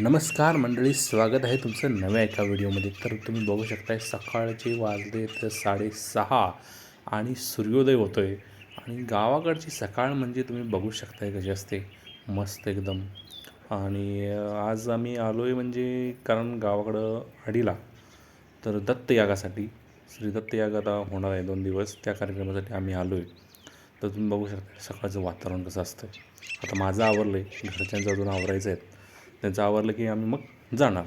नमस्कार मंडळी स्वागत आहे तुमचं नव्या एका व्हिडिओमध्ये. तर तुम्ही बघू शकताय सकाळचे वाजले तर साडेसहा आणि सूर्योदय होतो आहे आणि गावाकडची सकाळ म्हणजे तुम्ही बघू शकताय कशी असते. मस्त एकदम. आणि आज आम्ही आलो आहे म्हणजे कारण गावाकडं अडीला तर दत्तयागासाठी. श्री दत्तयाग आता होणार आहे दोन दिवस. त्या कार्यक्रमासाठी आम्ही आलो आहे तर तुम्ही बघू शकता सकाळचं वातावरण कसं असतं आता माझं आवरलं आहे घरच्यांचं अजून आवरायचं आहे त्यांचं आवरलं की आम्ही मग जाणार.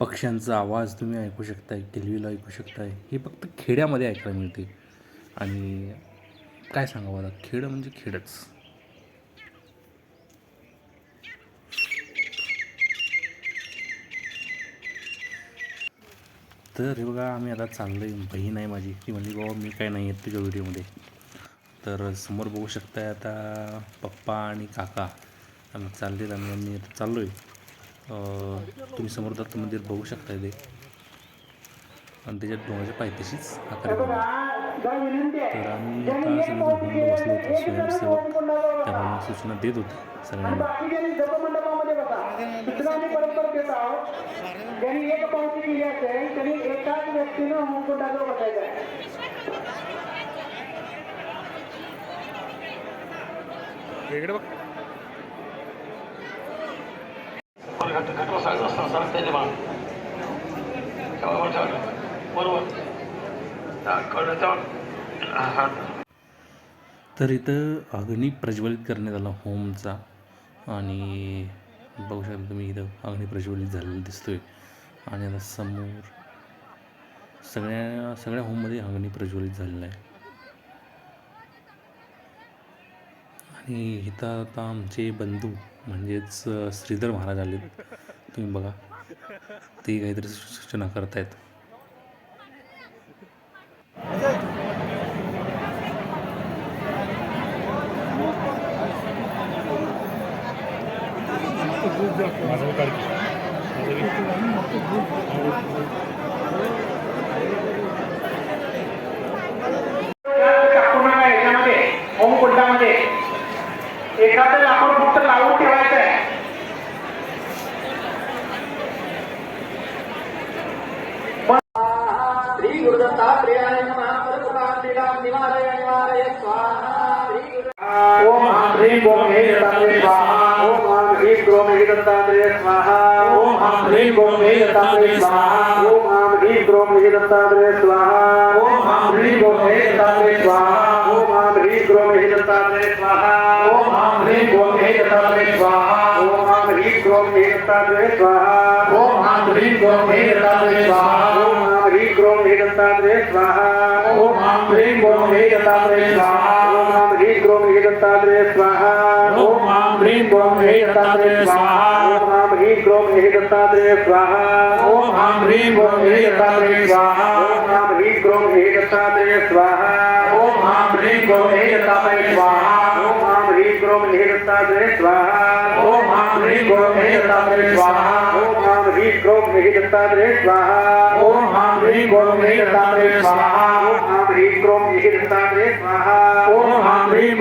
पक्ष्यांचा आवाज तुम्ही ऐकू शकताय टेल्वीला ऐकू शकताय. हे फक्त खेड्यामध्ये ऐकायला मिळते. आणि काय सांगावं आता? खेड म्हणजे खेडच. तर हे बघा आम्ही आता चाललो आहे बहीण आहे माझी. ती म्हणली बाबा मी काय नाही येत तुझ्या व्हिडिओमध्ये तर समोर बघू शकताय आता पप्पा आणि काका आम्ही चाललेत आम्ही आम्ही आता चाललो आहे तुम्ही समोर दत्त मंदिर बघू शकताय ते. आणि त्याच्यात डोंगराच्या पायथ्याशीच आहे. तर आम्ही आता होऊन बसलो होतो स्वयंसेवक. त्याप्रमाणे सूचना देत होते सगळ्यांना. वेगळं बघ. तर इथं अग्नी प्रज्वलित करण्यात आला होमचा. आणि बघू शकता तुम्ही इथं अग्नी प्रज्वलित झालेला दिसतोय. आणि आता समोर सगळ्या सगळ्या होममध्ये अग्नी प्रज्वलित झालेला आहे. आणि इथं आता आमचे बंधू म्हणजेच श्रीधर महाराज आले तुम्ही बघा ते काहीतरी सूचना करतायत. गुरुदत्तात्रेयाय नमः परशुराम निवारय निवारय स्वाहा ओम ह्रां ह्रीं गों हे दत्तात्रेय स्वाहा। ओम ह्रां ह्रीं गों हे दत्तात्रेय स्वाहा। ओम ह्रां ह्रीं गों हे दत्तात्रेय स्वाहा ओम ह्रां ह्रीं गों हे दत्तात्रेय स्वाहा ओम ह्रां ह्रीं गों हे दत्तात्रेय स्वाहा ओम ह्रां ह्रीं गों हे दत्तात्रेय स्वाहा ओम ह्रां ह्रीं गों हे दत्तात्रेय स्वाहा ओम ह्रां ह्रीं गों हे दत्तात्रेय स्वाहा ओम ह्रां ह्रीं गों हे दत्तात्रेय स्वाहा। ह्रां ह्रीं गों हे दत्तात्रेय स्वाहा ओम ह्रां ह्रीं गों हे दत्तात्रेय स्वाहा ओम ह्रां ह्रीं गों हे दत्तात्रेय स्वाहा ओम ह्रां ह्रीं गों हे दत्तात्रेय स्वाहा ओम ह्रां ह्रीं गों हे दत्तात्रेय स्वाहा ओम ह्रां ह्रीं गों हे दत्तात्रेय स्वाहा ओम ह्रां ह्रीं गों हे दत्तात्रेय स्वाहा ओम ह्रां ह्रीं गों हे दत्तात्रेय स्वाहा ओम ह्रां ह्रीं गों हे दत्तात्रेय स्वाहा ओम ह्रां ह्रीं गों हे दत्तात्रेय स्वाहा ओम ह्रीं गों ह्रीं रताम्रे स्वाहा ॐ ह्रीं गों ह्रीं रताम्रे स्वाहा ॐ ह्रीं